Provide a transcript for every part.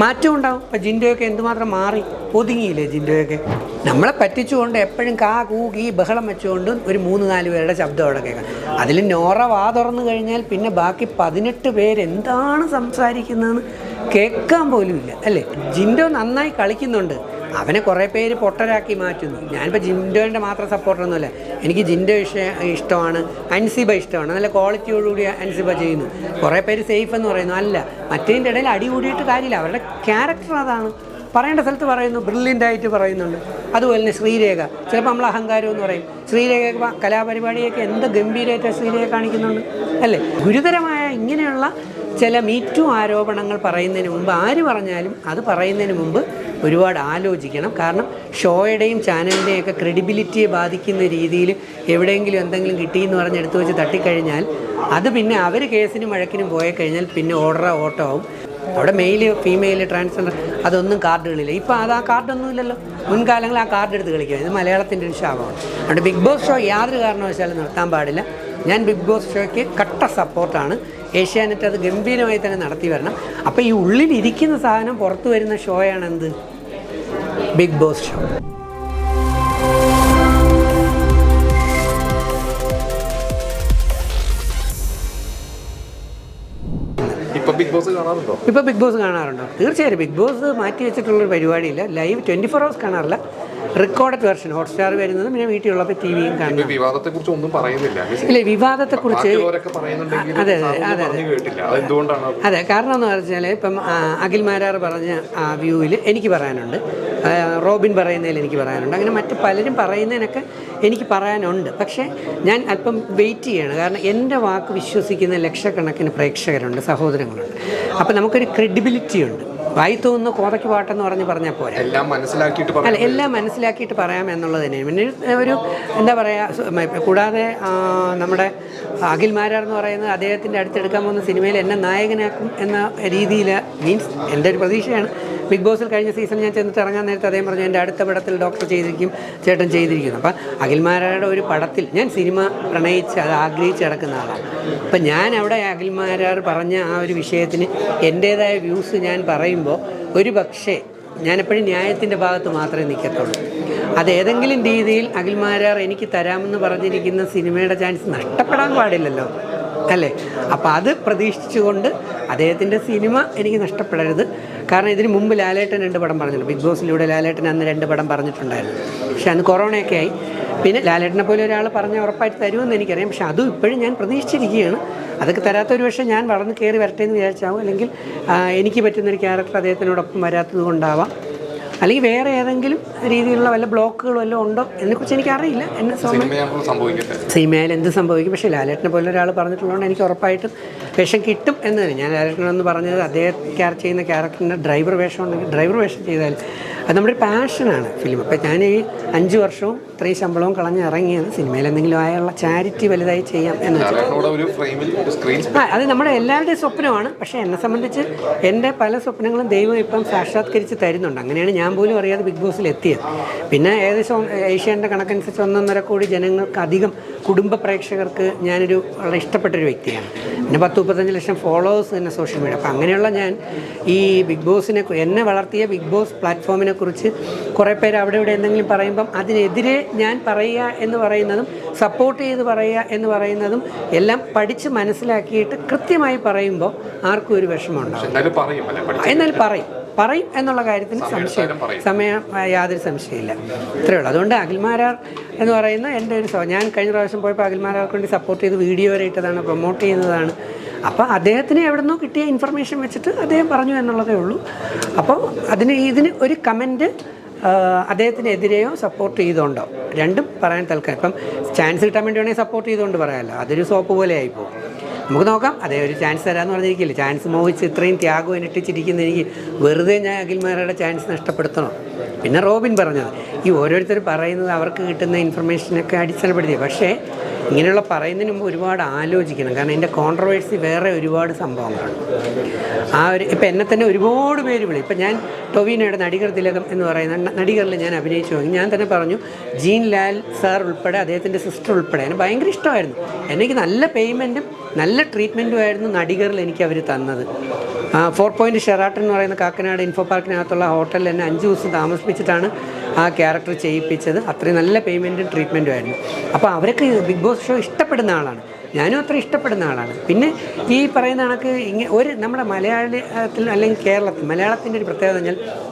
മാറ്റം ഉണ്ടാവും ഇപ്പം ജിൻഡോയൊക്കെ എന്തുമാത്രം മാറി? ഒതുങ്ങിയില്ലേ ജിൻഡോയൊക്കെ? നമ്മളെ പറ്റിച്ചുകൊണ്ട് എപ്പോഴും കാ കൂ ഈ ബഹളം വെച്ചുകൊണ്ട് ഒരു മൂന്ന് നാല് പേരുടെ ശബ്ദം അവിടെ കേൾക്കാം. അതിൽ നോറ വാ തുറന്നു കഴിഞ്ഞാൽ പിന്നെ ബാക്കി പതിനെട്ട് പേര് എന്താണ് സംസാരിക്കുന്നതെന്ന് കേൾക്കാൻ പോലും ഇല്ല അല്ലേ? ജിൻഡോ നന്നായി കളിക്കുന്നുണ്ട്. അവനെ കുറേ പേര് പൊട്ടരാക്കി മാറ്റുന്നു. ഞാനിപ്പോൾ ജിൻഡോന്റെ മാത്രം സപ്പോർട്ടറൊന്നുമല്ല എനിക്ക് ജിൻഡോ വിഷയ ഇഷ്ടമാണ്. അൻസിബ ഇഷ്ടമാണ്. നല്ല ക്വാളിറ്റിയോടുകൂടി അൻസിബ ചെയ്യുന്നു. കുറേ പേര് സേഫ് എന്ന് പറയുന്നു. അല്ല മറ്റേതിന്റെ ഇടയിൽ അടി കൂടിയിട്ട് കാര്യമില്ല. അവരുടെ ക്യാരക്ടർ അതാണ്. പറയേണ്ട സ്ഥലത്ത് പറയുന്നു ബ്രില്യന്റ് ആയിട്ട് പറയുന്നുണ്ട്. അതുപോലെ തന്നെ ശ്രീരേഖ. ചിലപ്പോൾ നമ്മൾ അഹങ്കാരം എന്ന് പറയും. ശ്രീരേഖ കലാപരിപാടിയൊക്കെ എന്ത് ഗംഭീരമായിട്ട് ശ്രീരേഖ കാണിക്കുന്നുണ്ട്? അല്ലേ? ഗുരുതരമായ ഇങ്ങനെയുള്ള ചില മീറ്റു ആരോപണങ്ങൾ പറയുന്നതിന് മുമ്പ് ആര് പറഞ്ഞാലും അത് പറയുന്നതിന് മുമ്പ് ഒരുപാട് ആലോചിക്കണം. കാരണം ഷോയുടെയും ചാനലിന്റെയും ഒക്കെ ക്രെഡിബിലിറ്റിയെ ബാധിക്കുന്ന രീതിയിൽ എവിടെയെങ്കിലും എന്തെങ്കിലും കിട്ടിയെന്ന് പറഞ്ഞ് എടുത്തു വെച്ച് തട്ടിക്കഴിഞ്ഞാൽ അത് പിന്നെ അവർ കേസിനും വഴക്കിനും പോയി കഴിഞ്ഞാൽ പിന്നെ ഓർഡറ ഓട്ടോ ആവും. അവിടെ മെയിൽ ഫീമെയിൽ ട്രാൻസ്ജെൻഡർ അതൊന്നും കാർഡുകളില്ല ഇപ്പോൾ അത് ആ കാർഡൊന്നും ഇല്ലല്ലോ മുൻകാലങ്ങളിൽ ആ കാർഡ് എടുത്ത് കളിക്കുക ഇത് മലയാളത്തിന്റെ ഒരു ശാപമാണ്. അതുകൊണ്ട് ബിഗ് ബോസ് ഷോ യാതൊരു കാരണവശാലും നിർത്താൻ പാടില്ല. ഞാൻ ബിഗ് ബോസ് ഷോയ്ക്ക് കട്ട സപ്പോർട്ടാണ് ഏഷ്യാനെറ്റ് അത് ഗംഭീരമായി തന്നെ നടത്തി വരണം. അപ്പോൾ ഈ ഉള്ളിലിരിക്കുന്ന സാധനം പുറത്തു വരുന്ന ഷോയാണ് എന്ത് ബിഗ് ബോസ് ഷോ ഇപ്പോൾ ബിഗ് ബോസ് കാണാറുണ്ടോ. തീർച്ചയായും ബിഗ് ബോസ് മാറ്റി വെച്ചിട്ടുള്ളൊരു പരിപാടിയില്ല. ലൈവ് ട്വന്റി ഫോർ ഹവേഴ്സ് കാണാറില്ല. റെക്കോർഡഡ് വെർഷൻ ഹോട്ട്സ്റ്റാർ വരുന്നത് പിന്നെ വീട്ടിലുള്ളപ്പോൾ ടി വിയും കാണുന്നു വിവാദത്തെ കുറിച്ച് ഒന്നും പറയുന്നില്ല. ഇല്ല വിവാദത്തെക്കുറിച്ച് അതെ, അതെ, അതെ, അതെ. കാരണം എന്ന് പറഞ്ഞാൽ ഇപ്പം അഖിൽ മാരാർ പറഞ്ഞ ആ വ്യൂവിൽ എനിക്ക് പറയാനുണ്ട്. റോബിൻ പറയുന്നതിൽ എനിക്ക് പറയാനുണ്ട്. അങ്ങനെ മറ്റ് പലരും പറയുന്നതിനൊക്കെ എനിക്ക് പറയാനുണ്ട്. പക്ഷേ ഞാൻ അല്പം വെയിറ്റ് ചെയ്യാണ്. കാരണം എന്റെ വാക്ക് വിശ്വസിക്കുന്ന ലക്ഷക്കണക്കിന് പ്രേക്ഷകരുണ്ട് സഹോദരങ്ങളുണ്ട്. അപ്പം നമുക്കൊരു ക്രെഡിബിലിറ്റി ഉണ്ട്. വായി തോന്നുന്ന കോതയ്ക്ക് പാട്ടെന്ന് പറഞ്ഞ് പറഞ്ഞാൽ പോരാ. എല്ലാം മനസ്സിലാക്കിയിട്ട് അല്ല എല്ലാം മനസ്സിലാക്കിയിട്ട് പറയാം എന്നുള്ളത് തന്നെ പിന്നെ ഒരു എന്താ പറയുക കൂടാതെ നമ്മുടെ അഖിൽ മാരാർ എന്ന് പറയുന്നത് അദ്ദേഹത്തിന്റെ അടുത്തെടുക്കാൻ പോകുന്ന സിനിമയിൽ എന്നെ നായകനാക്കും എന്ന രീതിയിൽ മീൻസ് എന്റെ ഒരു പ്രതീക്ഷയാണ്. ബിഗ് ബോസിൽ കഴിഞ്ഞ സീസൺ ഞാൻ ചെന്നിട്ട് ഇറങ്ങാൻ നേരത്തെ അദ്ദേഹം പറഞ്ഞു എന്റെ അടുത്ത പടത്തിൽ ഡോക്ടർ ചെയ്തിരിക്കും ചേട്ടൻ ചെയ്തിരിക്കുന്നു. അപ്പം അഖിൽമാരായുടെ ഒരു പടത്തിൽ ഞാൻ സിനിമ പ്രണയിച്ച് അത് ആഗ്രഹിച്ച് കിടക്കുന്ന ആളാണ്. അപ്പം ഞാൻ അവിടെ അഖിൽമാരാർ പറഞ്ഞ ആ ഒരു വിഷയത്തിന് എന്റേതായ വ്യൂസ് ഞാൻ പറയുമ്പോൾ ഒരു പക്ഷേ ഞാനെപ്പോഴും ന്യായത്തിന്റെ ഭാഗത്ത് മാത്രമേ നിൽക്കത്തുള്ളൂ. അത് ഏതെങ്കിലും രീതിയിൽ അഖിൽമാരാർ എനിക്ക് തരാമെന്ന് പറഞ്ഞിരിക്കുന്ന സിനിമയുടെ ചാൻസ് നഷ്ടപ്പെടാൻ പാടില്ലല്ലോ. അല്ലേ? അപ്പോൾ അത് പ്രതീക്ഷിച്ചുകൊണ്ട് അദ്ദേഹത്തിന്റെ സിനിമ എനിക്ക് നഷ്ടപ്പെടരുത്. കാരണം ഇതിന് മുമ്പ് ലാലേട്ടൻ രണ്ട് പടം പറഞ്ഞിട്ടുണ്ട്. ബിഗ് ബോസിലൂടെ ലാലേട്ടൻ അന്ന് രണ്ട് പടം പറഞ്ഞിട്ടുണ്ടായിരുന്നു. പക്ഷെ അന്ന് കൊറോണയൊക്കെ ആയി. പിന്നെ ലാലേട്ടനെ പോലെ ഒരാൾ പറഞ്ഞ ഉറപ്പായിട്ട് തരുമെന്ന് എനിക്കറിയാം. പക്ഷെ അതും ഇപ്പോഴും ഞാൻ പ്രതീക്ഷിച്ചിരിക്കുകയാണ്. അതൊക്കെ തരാത്ത ഒരു പക്ഷേ ഞാൻ വളർന്ന് കയറി വരട്ടെ എന്ന് വിചാരിച്ചാവും. അല്ലെങ്കിൽ എനിക്ക് പറ്റുന്നൊരു ക്യാരക്ടർ അദ്ദേഹത്തിനോടൊപ്പം വരാത്തത് കൊണ്ടാവാം. അല്ലെങ്കിൽ വേറെ ഏതെങ്കിലും രീതിയിലുള്ള വല്ല ബ്ലോക്കുകൾ വല്ലതും ഉണ്ടോ എന്നെക്കുറിച്ച് എനിക്കറിയില്ല. എന്നെ സിനിമയിൽ എന്ത് സംഭവിക്കും? പക്ഷേ ലാലേട്ടനെ പോലെ ഒരാൾ പറഞ്ഞിട്ടുള്ളതുകൊണ്ട് എനിക്ക് ഉറപ്പായിട്ടും വേഷം കിട്ടും എന്ന് തന്നെ. ഞാൻ ലാലേട്ടനെന്ന് പറഞ്ഞത് അദ്ദേഹം ക്യാരക്ടർ ചെയ്യുന്ന ക്യാരക്ടറിന്റെ ഡ്രൈവർ വേഷം ഉണ്ടെങ്കിൽ ഡ്രൈവർ വേഷം ചെയ്താൽ അത് നമ്മുടെ ഒരു പാഷനാണ് ഫിലിം. അപ്പോൾ ഞാൻ ഈ അഞ്ച് വർഷവും ഇത്രയും ശമ്പളവും കളഞ്ഞ് ഇറങ്ങിയത് സിനിമയിൽ എന്തെങ്കിലും ആയുള്ള ചാരിറ്റി വലുതായി ചെയ്യാം എന്ന് ആ അത് നമ്മുടെ എല്ലാവരുടെയും സ്വപ്നമാണ്. പക്ഷേ എന്നെ സംബന്ധിച്ച് എന്റെ പല സ്വപ്നങ്ങളും ദൈവം ഇപ്പം സാക്ഷാത്കരിച്ച് തരുന്നുണ്ട്. അങ്ങനെയാണ് ഞാൻ പോലും അറിയാതെ ബിഗ് ബോസിൽ എത്തിയത്. പിന്നെ ഏകദേശം ഏഷ്യാന്റെ കണക്കനുസരിച്ച് ഒന്നൊന്നര കോടി ജനങ്ങൾക്ക് അധികം കുടുംബ പ്രേക്ഷകർക്ക് ഞാനൊരു വളരെ ഇഷ്ടപ്പെട്ടൊരു വ്യക്തിയാണ്. പിന്നെ പത്ത് മുപ്പത്തഞ്ച് ലക്ഷം ഫോളോവേഴ്സ് തന്നെ സോഷ്യൽ മീഡിയ. അപ്പോൾ അങ്ങനെയുള്ള ഞാൻ ഈ ബിഗ് ബോസിനെ എന്നെ വളർത്തിയ ബിഗ് ബോസ് പ്ലാറ്റ്ഫോമിനെ കുറിച്ച് കുറേ പേര് അവിടെ ഇവിടെ എന്തെങ്കിലും പറയുമ്പം അതിനെതിരെ ഞാൻ പറയുക എന്ന് പറയുന്നതും സപ്പോർട്ട് ചെയ്ത് പറയുക എന്ന് പറയുന്നതും എല്ലാം പഠിച്ച് മനസ്സിലാക്കിയിട്ട് കൃത്യമായി പറയുമ്പോൾ ആർക്കും ഒരു വിഷമമുണ്ടാകും എന്നാൽ പറയും. പറയും എന്നുള്ള കാര്യത്തിന് സംശയം. സമയം യാതൊരു സംശയമില്ല ഇത്രയേ ഉള്ളൂ. അതുകൊണ്ട് അഖിൽമാരാർ എന്ന് പറയുന്ന എന്റെ ഒരു സ്വഭാവം ഞാൻ കഴിഞ്ഞ പ്രാവശ്യം പോയപ്പോൾ അഖിൽമാരാർക്ക് വേണ്ടി സപ്പോർട്ട് ചെയ്ത് വീഡിയോ വരെ ഇട്ടതാണ് പ്രൊമോട്ട് ചെയ്യുന്നതാണ്. അപ്പോൾ അദ്ദേഹത്തിന് എവിടെ നിന്നോ കിട്ടിയ ഇൻഫർമേഷൻ വെച്ചിട്ട് അദ്ദേഹം പറഞ്ഞു എന്നുള്ളതേ ഉള്ളൂ. അപ്പോൾ അതിന് ഇതിന് ഒരു കമന്റ് അദ്ദേഹത്തിനെതിരെയോ സപ്പോർട്ട് ചെയ്തുകൊണ്ടോ രണ്ടും പറയാൻ തൽക്കാലം. ഇപ്പം ചാൻസ് കിട്ടാൻ വേണ്ടി വേണമെങ്കിൽ സപ്പോർട്ട് ചെയ്തുകൊണ്ട് പറയാമല്ലോ അതൊരു സോപ്പ് പോലെ ആയിപ്പോകും നമുക്ക് നോക്കാം. അതേ ഒരു ചാൻസ് തരാമെന്ന് പറഞ്ഞിരിക്കില്ല. ചാൻസ് മോഹിച്ച് ഇത്രയും ത്യാഗം എന്നിട്ടിച്ചിരിക്കുന്ന എനിക്ക് വെറുതെ ഞാൻ അഖിൽമാരുടെ ചാൻസ് നഷ്ടപ്പെടുത്തണം. പിന്നെ റോബിൻ പറഞ്ഞത്. ഈ ഓരോരുത്തർ പറയുന്നത് അവർക്ക് കിട്ടുന്ന ഇൻഫർമേഷനൊക്കെ അടിസ്ഥാനപ്പെടുത്തി പക്ഷേ ഇങ്ങനെയുള്ള പറയുന്നതിന് മുമ്പ് ഒരുപാട് ആലോചിക്കണം. കാരണം എന്റെ കോൺട്രവേഴ്സി വേറെ ഒരുപാട് സംഭവങ്ങളുണ്ട് ആ ഒരു ഇപ്പം എന്നെ തന്നെ ഒരുപാട് പേര് വിളി. ഇപ്പം ഞാൻ ടൊവിനോയുടെ നടികർ തിലകം എന്ന് പറയുന്ന നടികറിൽ ഞാൻ അഭിനയിച്ചു നോക്കി ഞാൻ തന്നെ പറഞ്ഞു ജീൻ ലാൽ സാർ ഉൾപ്പെടെ അദ്ദേഹത്തിന്റെ സിസ്റ്റർ ഉൾപ്പെടെ എനിക്ക് ഭയങ്കര ഇഷ്ടമായിരുന്നു. എനിക്ക് നല്ല പേയ്മെന്റും നല്ല ട്രീറ്റ്മെന്റും ആയിരുന്നു നടികരിൽ എനിക്ക് അവർ തന്നത്. ഫോർ പോയിന്റ് ഷെറാട്ടൻ എന്ന് പറയുന്ന കാക്കനാട് ഇൻഫോ പാർക്കിനകത്തുള്ള ഹോട്ടലിൽ എന്നെ അഞ്ച് ദിവസം താമസിപ്പിച്ചിട്ടാണ് ആ ക്യാരക്ടർ ചെയ്യിപ്പിച്ചത്. അത്രയും നല്ല പേയ്മെന്റും ട്രീറ്റ്മെന്റും ആയിരുന്നു. അപ്പോൾ അവരൊക്കെ ബിഗ് ബോസ് ഷോ ഇഷ്ടപ്പെടുന്ന ആളാണ്. ഞാനും അത്ര ഇഷ്ടപ്പെടുന്ന ആളാണ്. പിന്നെ ഈ പറയുന്ന കണക്ക് ഇങ്ങനെ ഒരു നമ്മുടെ മലയാളത്തിൽ അല്ലെങ്കിൽ കേരളത്തിൽ മലയാളത്തിന്റെ ഒരു പ്രത്യേകത എന്ന് പറഞ്ഞാൽ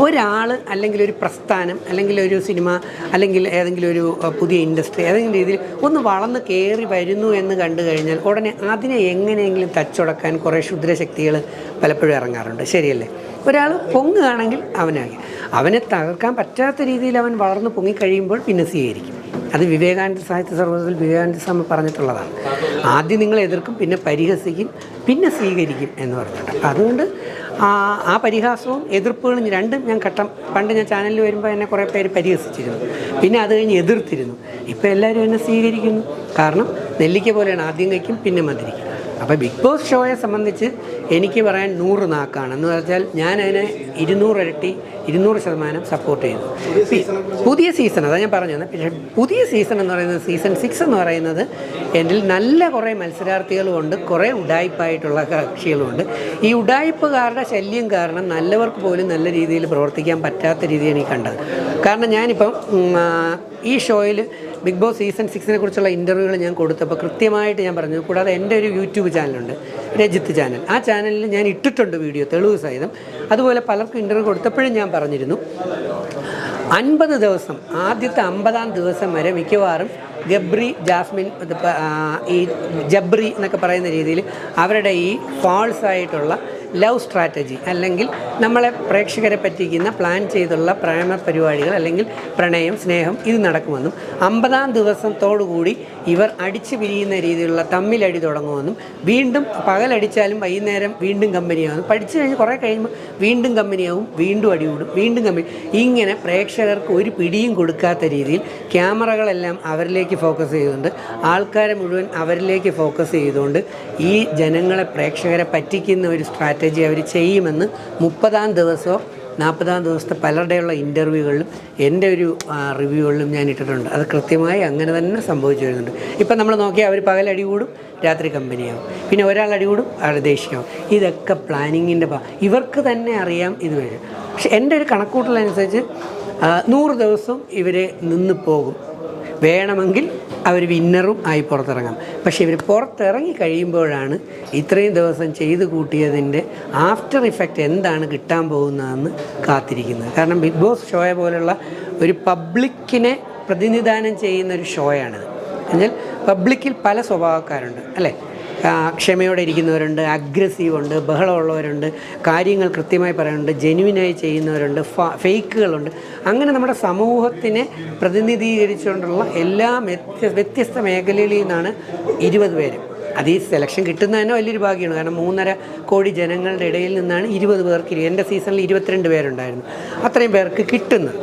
ഒരാൾ അല്ലെങ്കിൽ ഒരു പ്രസ്ഥാനം അല്ലെങ്കിൽ ഒരു സിനിമ അല്ലെങ്കിൽ ഏതെങ്കിലും ഒരു പുതിയ ഇൻഡസ്ട്രി ഏതെങ്കിലും രീതിയിൽ ഒന്ന് വളർന്ന് കയറി വരുന്നു എന്ന് കണ്ടു കഴിഞ്ഞാൽ ഉടനെ അതിനെ എങ്ങനെയെങ്കിലും തച്ചുടക്കാൻ കുറേ ക്ഷുദ്രശക്തികൾ പലപ്പോഴും ഇറങ്ങാറുണ്ട്. ശരിയല്ലേ? ഒരാൾ പൊങ്ങുകയാണെങ്കിൽ അവനായി. അവനെ തകർക്കാൻ പറ്റാത്ത രീതിയിൽ അവൻ വളർന്ന് പൊങ്ങിക്കഴിയുമ്പോൾ പിന്നെ സ്വീകരിക്കും. അത് വിവേകാനന്ദ സാഹിത്യ സർവതത്തിൽ വിവേകാനന്ദ സ്വാമി പറഞ്ഞിട്ടുള്ളതാണ്. ആദ്യം നിങ്ങൾ എതിർക്കും പിന്നെ പരിഹസിക്കും പിന്നെ സ്വീകരിക്കും എന്ന് പറഞ്ഞിട്ട് അപ്പം അതുകൊണ്ട് ആ പരിഹാസവും എതിർപ്പുകളും രണ്ടും ഞാൻ ഘട്ടം പണ്ട് ഞാൻ ചാനലിൽ വരുമ്പോൾ എന്നെ കുറേ പേര് പരിഹസിച്ചിരുന്നു. പിന്നെ അത് കഴിഞ്ഞ് എതിർത്തിരുന്നു. ഇപ്പോൾ എല്ലാവരും എന്നെ സ്വീകരിക്കുന്നു. കാരണം നെല്ലിക്ക പോലെയാണ് ആദ്യം കഴിക്കും പിന്നെ മധുരിക്കും. അപ്പോൾ ബിഗ് ബോസ് ഷോയെ സംബന്ധിച്ച് എനിക്ക് പറയാൻ നൂറ് നാക്കാണ്. എന്ന് വെച്ചാൽ ഞാൻ അതിനെ ഇരുന്നൂറ് ഇരട്ടി ഇരുന്നൂറ് ശതമാനം സപ്പോർട്ട് ചെയ്തു. പുതിയ സീസൺ അതാ ഞാൻ പറഞ്ഞത്. പക്ഷേ പുതിയ സീസൺ എന്ന് പറയുന്നത് സീസൺ സിക്സ് എന്ന് പറയുന്നത് എന്റെ നല്ല കുറേ മത്സരാർത്ഥികളുമുണ്ട് കുറേ ഉഡായിപ്പായിട്ടുള്ള കക്ഷികളുമുണ്ട്. ഈ ഉഡായിപ്പുകാരുടെ ശല്യം കാരണം നല്ലവർക്ക് പോലും നല്ല രീതിയിൽ പ്രവർത്തിക്കാൻ പറ്റാത്ത രീതിയാണ് ഈ കണ്ടത്. കാരണം ഞാനിപ്പം ഈ ഷോയിൽ ബിഗ് ബോസ് സീസൺ സിക്സിനെ കുറിച്ചുള്ള ഇന്റർവ്യൂകൾ ഞാൻ കൊടുത്തപ്പോൾ കൃത്യമായിട്ട് ഞാൻ പറഞ്ഞു കൂടാതെ എന്റെ ഒരു യൂട്യൂബ് ചാനലുണ്ട് രജിത്ത് ചാനൽ. ആ ചാനലിൽ ഞാൻ ഇട്ടിട്ടുണ്ട് വീഡിയോ തെളിവ് സഹിതം. അതുപോലെ പലർക്കും ഇന്റർവ്യൂ കൊടുത്തപ്പോഴും ഞാൻ പറഞ്ഞിരുന്നു അൻപത് ദിവസം ആദ്യത്തെ അമ്പതാം ദിവസം വരെ മിക്കവാറും ഗബ്രി ജാസ്മിൻ ഈ ജബ്രി എന്നൊക്കെ പറയുന്ന രീതിയിൽ അവരുടെ ഈ ഫാൾസ് ആയിട്ടുള്ള ലവ് സ്ട്രാറ്റജി അല്ലെങ്കിൽ നമ്മളെ പ്രേക്ഷകരെ പറ്റിക്കുന്ന പ്ലാൻ ചെയ്തുള്ള പ്രേമ പരിപാടികൾ അല്ലെങ്കിൽ പ്രണയം സ്നേഹം ഇത് നടക്കുമെന്നും അമ്പതാം ദിവസത്തോടുകൂടി ഇവർ അടിച്ചു പിരിയുന്ന രീതിയിലുള്ള തമ്മിലടി തുടങ്ങുമെന്നും വീണ്ടും പകലടിച്ചാലും വൈകുന്നേരം വീണ്ടും കമ്പനിയാകും. പഠിച്ചു കഴിഞ്ഞ് കുറേ കഴിയുമ്പോൾ വീണ്ടും കമ്പനിയാവും വീണ്ടും അടികൂടും വീണ്ടും കമ്പനി. ഇങ്ങനെ പ്രേക്ഷകർക്ക് ഒരു പിടിയും കൊടുക്കാത്ത രീതിയിൽ ക്യാമറകളെല്ലാം അവരിലേക്ക് ഫോക്കസ് ചെയ്തുകൊണ്ട് ആൾക്കാരെ മുഴുവൻ അവരിലേക്ക് ഫോക്കസ് ചെയ്തുകൊണ്ട് ഈ ജനങ്ങളെ പ്രേക്ഷകരെ പറ്റിക്കുന്ന ഒരു സ്ട്രാറ്റജി അവർ ചെയ്യുമെന്ന് മുപ്പതാം ദിവസമോ നാൽപ്പതാം ദിവസത്തെ പലരുടെയുള്ള ഇന്റർവ്യൂകളിലും എന്റെ ഒരു റിവ്യൂകളിലും ഞാൻ ഇട്ടിട്ടുണ്ട്. അത് കൃത്യമായി അങ്ങനെ തന്നെ സംഭവിച്ചു വരുന്നുണ്ട്. ഇപ്പം നമ്മൾ നോക്കിയാൽ അവർ പകൽ അടികൂടും രാത്രി കമ്പനിയാവും പിന്നെ ഒരാൾ അടി കൂടും ആൾ ദേശീയമാവും ഇതൊക്കെ പ്ലാനിങ്ങിന്റെ ഇവർക്ക് തന്നെ അറിയാം ഇത് വരും. പക്ഷെ എന്റെ ഒരു കണക്കൂട്ടലനുസരിച്ച് നൂറ് ദിവസം ഇവർ നിന്ന് പോകും. വേണമെങ്കിൽ അവർ വിന്നറും ആയി പുറത്തിറങ്ങാം. പക്ഷേ ഇവർ പുറത്തിറങ്ങി കഴിയുമ്പോഴാണ് ഇത്രയും ദിവസം ചെയ്തു കൂട്ടിയതിന്റെ ആഫ്റ്റർ ഇഫക്റ്റ് എന്താണ് കിട്ടാൻ പോകുന്നതെന്ന് കാത്തിരിക്കുന്നത്. കാരണം ബിഗ് ബോസ് ഷോയെ പോലുള്ള ഒരു പബ്ലിക്കിനെ പ്രതിനിധാനം ചെയ്യുന്ന ഒരു ഷോയാണിത് എന്നാൽ പബ്ലിക്കിൽ പല സ്വഭാവക്കാരുണ്ട് അല്ലേ? ക്ഷമയോടെ ഇരിക്കുന്നവരുണ്ട് അഗ്രസീവ് ഉണ്ട് ബഹളമുള്ളവരുണ്ട് കാര്യങ്ങൾ കൃത്യമായി പറയുന്നുണ്ട് ജെന്യുവിനായി ചെയ്യുന്നവരുണ്ട് ഫേക്കുകളുണ്ട് അങ്ങനെ നമ്മുടെ സമൂഹത്തിനെ പ്രതിനിധീകരിച്ചുകൊണ്ടുള്ള എല്ലാ വ്യത്യ- വ്യത്യസ്ത മേഖലയിൽ നിന്നാണ് ഇരുപത് പേര്. അത് ഈ സെലക്ഷൻ കിട്ടുന്ന തന്നെ വലിയൊരു ഭാഗ്യമാണ്. കാരണം മൂന്നര കോടി ജനങ്ങളുടെ ഇടയിൽ നിന്നാണ് ഇരുപത് പേർക്ക് എന്റെ സീസണിൽ ഇരുപത്തിരണ്ട് പേരുണ്ടായിരുന്നു. അത്രയും പേർക്ക് കിട്ടുന്നത്.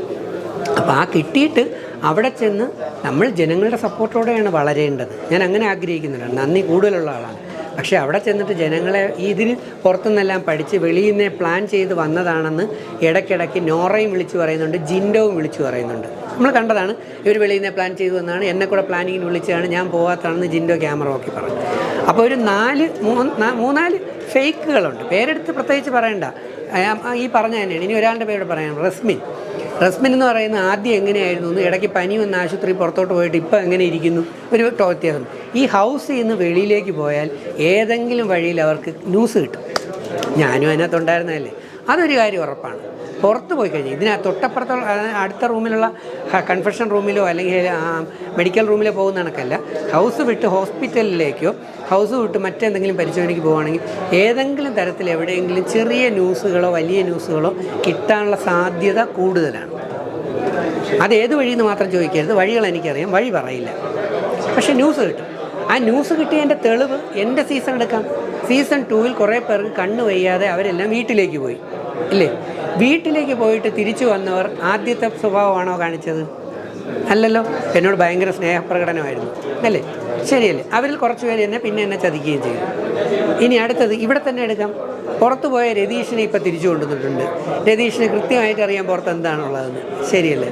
അപ്പോൾ ആ കിട്ടിയിട്ട് അവിടെ ചെന്ന് നമ്മൾ ജനങ്ങളുടെ സപ്പോർട്ടോടെയാണ് വളരേണ്ടത്. ഞാൻ അങ്ങനെ ആഗ്രഹിക്കുന്നുണ്ട്. നന്ദി കൂടുതലുള്ള ആളാണ്. പക്ഷേ അവിടെ ചെന്നിട്ട് ജനങ്ങളെ ഇതിന് പുറത്തുനിന്നെല്ലാം പഠിച്ച് വെളിയിൽ നിന്ന് പ്ലാൻ ചെയ്ത് വന്നതാണെന്ന് ഇടയ്ക്കിടയ്ക്ക് നോറയും വിളിച്ചു പറയുന്നുണ്ട് ജിൻഡോവും വിളിച്ചു പറയുന്നുണ്ട്. നമ്മൾ കണ്ടതാണ് ഇവർ വെളിയിൽ നിന്ന് പ്ലാൻ ചെയ്തു വന്നതാണ് എന്നെ കൂടെ പ്ലാനിങ്ങിന് വിളിച്ചതാണ് ഞാൻ പോകാത്തതാണെന്ന് ജിൻഡോ ക്യാമറ നോക്കി പറഞ്ഞു. അപ്പോൾ ഒരു നാല് മൂന്നാൽ ഫേക്കുകളുണ്ട് പേരെടുത്ത് പ്രത്യേകിച്ച് പറയണ്ട. ഈ പറഞ്ഞ തന്നെയാണ്. ഇനി ഒരാളുടെ പേരോട് പറയാം റസ്മിൻ. റസ്മിൻ എന്ന് പറയുന്ന ആദ്യം എങ്ങനെയായിരുന്നു? എന്ന് ഇടയ്ക്ക് പനി വന്ന് ആശുപത്രി പുറത്തോട്ട് പോയിട്ട് ഇപ്പോൾ എങ്ങനെ ഇരിക്കുന്നു? ഒരു വ്യത്യാസം. ഈ ഹൗസിൽ നിന്ന് വെളിയിലേക്ക് പോയാൽ ഏതെങ്കിലും വഴിയിൽ അവർക്ക് ന്യൂസ് കിട്ടും. ഞാനും അതിനകത്തുണ്ടായിരുന്നതല്ലേ അതൊരു കാര്യം ഉറപ്പാണ്. പുറത്ത് പോയി കഴിഞ്ഞാൽ ഇതിനകത്ത് തൊട്ടപ്പുറത്തുള്ള അടുത്ത റൂമിലുള്ള കൺഫെഷൻ റൂമിലോ അല്ലെങ്കിൽ മെഡിക്കൽ റൂമിലോ പോകുന്ന കണക്കല്ല. ഹൗസ് വിട്ട് ഹോസ്പിറ്റലിലേക്കോ ഹൗസ് വിട്ട് മറ്റെന്തെങ്കിലും പരിശോധനയ്ക്ക് പോവുകയാണെങ്കിൽ ഏതെങ്കിലും തരത്തിൽ എവിടെയെങ്കിലും ചെറിയ ന്യൂസുകളോ വലിയ ന്യൂസുകളോ കിട്ടാനുള്ള സാധ്യത കൂടുതലാണ്. അത് ഏത് വഴിയെന്ന് മാത്രം ചോദിക്കരുത്. വഴികൾ എനിക്കറിയാം. വഴി പറയില്ല. പക്ഷെ ന്യൂസ് കിട്ടും. ആ ന്യൂസ് കിട്ടിയതിന്റെ തെളിവ് എന്റെ സീസൺ എടുക്കാം. സീസൺ ടൂവിൽ കുറേ പേർക്ക് കണ്ണ് വയ്യാതെ അവരെല്ലാം വീട്ടിലേക്ക് പോയി. ഇല്ലേ? വീട്ടിലേക്ക് പോയിട്ട് തിരിച്ചു വന്നവർ ആദ്യത്തെ സ്വഭാവമാണോ കാണിച്ചത്? അല്ലല്ലോ എന്നോട് ഭയങ്കര സ്നേഹപ്രകടനമായിരുന്നു. അല്ലേ? ശരിയല്ലേ. അവരിൽ കുറച്ച് പേര് എന്നെ പിന്നെ എന്നെ ചതിക്കുകയും ചെയ്തു. ഇനി അടുത്തത് ഇവിടെ തന്നെ എടുക്കാം. പുറത്തു പോയ രതീഷിനെ ഇപ്പം തിരിച്ചു കൊണ്ടുവന്നിട്ടുണ്ട്. രതീഷിന് കൃത്യമായിട്ട് അറിയാൻ പുറത്ത് എന്താണുള്ളതെന്ന്. ശരിയല്ലേ?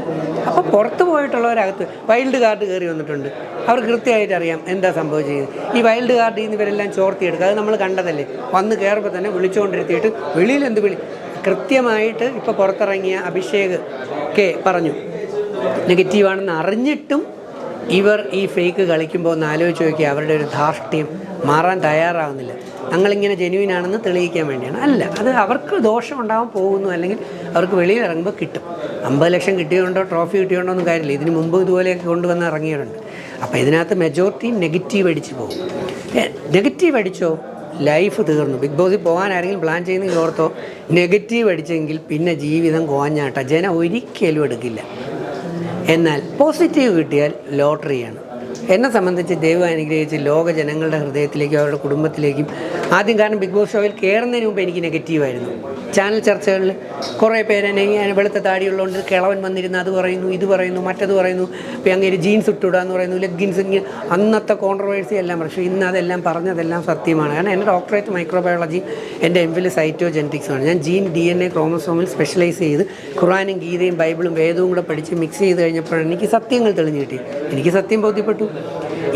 അപ്പോൾ പുറത്ത് പോയിട്ടുള്ളവരകത്ത് വൈൽഡ് കാർഡ് കയറി വന്നിട്ടുണ്ട്. അവർ കൃത്യമായിട്ട് അറിയാം എന്താ സംഭവിച്ചത്. ഈ വൈൽഡ് കാർഡിൽ നിന്ന് ഇവരെല്ലാം ചോർത്തിയെടുക്കുക അത് നമ്മൾ കണ്ടതല്ലേ. വന്ന് കയറുമ്പോൾ തന്നെ വിളിച്ചുകൊണ്ടിരുത്തിയിട്ട് വെളിയിൽ എന്ത് വിളി കൃത്യമായിട്ട് ഇപ്പോൾ പുറത്തിറങ്ങിയ അഭിഷേക് കെ പറഞ്ഞു. നെഗറ്റീവാണെന്ന് അറിഞ്ഞിട്ടും ഇവർ ഈ ഫേക്ക് കളിക്കുമ്പോൾ ഒന്ന് ആലോചിച്ച് നോക്കിയാൽ അവരുടെ ഒരു ധാർഷ്ട്യം മാറാൻ തയ്യാറാവുന്നില്ല. ഞങ്ങളിങ്ങനെ ജെന്യൂൻ ആണെന്ന് തെളിയിക്കാൻ വേണ്ടിയാണ്. അല്ല അത് അവർക്ക് ദോഷം ഉണ്ടാവാൻ പോകുന്നു അല്ലെങ്കിൽ അവർക്ക് വെളിയിൽ ഇറങ്ങുമ്പോൾ കിട്ടും. അമ്പത് ലക്ഷം കിട്ടിയോണ്ടോ ട്രോഫി കിട്ടിയോണ്ടോ ഒന്നും കാര്യമില്ല. ഇതിന് മുമ്പ് ഇതുപോലെയൊക്കെ കൊണ്ടുവന്ന് ഇറങ്ങിയിട്ടുണ്ട് അപ്പോൾ ഇതിനകത്ത് മെജോറിറ്റി നെഗറ്റീവ് അടിച്ച് പോകും. നെഗറ്റീവ് അടിച്ചോ? ലൈഫ് തീർന്നു. ബിഗ് ബോസിൽ പോകാൻ ആരെങ്കിലും പ്ലാൻ ചെയ്യുന്ന ഓർത്തോ നെഗറ്റീവ് അടിച്ചെങ്കിൽ പിന്നെ ജീവിതം കോഞ്ഞാട്ട. ജനം ഒരിക്കലും എടുക്കില്ല. എന്നാൽ പോസിറ്റീവ് കിട്ടിയാൽ ലോട്ടറിയാണ് എന്നെ സംബന്ധിച്ച് ദൈവം അനുഗ്രഹിച്ച് ലോക ജനങ്ങളുടെ ഹൃദയത്തിലേക്കും അവരുടെ കുടുംബത്തിലേക്കും ആദ്യം കാരണം ബിഗ് ബോസ് ഷോയിൽ കയറുന്നതിന് മുമ്പ് എനിക്ക് നെഗറ്റീവായിരുന്നു ചാനൽ ചർച്ചകളിൽ കുറേ പേരെന്നെ വെളുത്ത താടിയുള്ളതുകൊണ്ട് കിളവൻ വന്നിരുന്നു അത് പറയുന്നു ഇത് പറയുന്നു മറ്റത് പറയുന്നു. ഇപ്പം അങ്ങനെ ജീൻസ് ഇട്ടുവിടാന്ന് പറയുന്നു ലെഗിൻസ് ഇങ്ങനെ അന്നത്തെ കോൺട്രവേഴ്സി എല്ലാം പക്ഷേ ഇന്ന് അതെല്ലാം പറഞ്ഞതെല്ലാം സത്യമാണ്. കാരണം എന്റെ ഡോക്ടറേറ്റ് മൈക്രോബയോളജി എന്റെ എം ഫിൽ സൈറ്റോ ഞാൻ ജീൻ ഡി എൻ എ ക്രോമസോമിൽ സ്പെഷ്യലൈസ് ചെയ്ത് ഖുറാനും ഗീതയും ബൈബിളും വേദവും കൂടെ പഠിച്ച് മിക്സ് ചെയ്ത് കഴിഞ്ഞപ്പോഴാണ് എനിക്ക് സത്യങ്ങൾ തെളിഞ്ഞു കിട്ടി എനിക്ക് സത്യം ബോധ്യപ്പെട്ടു.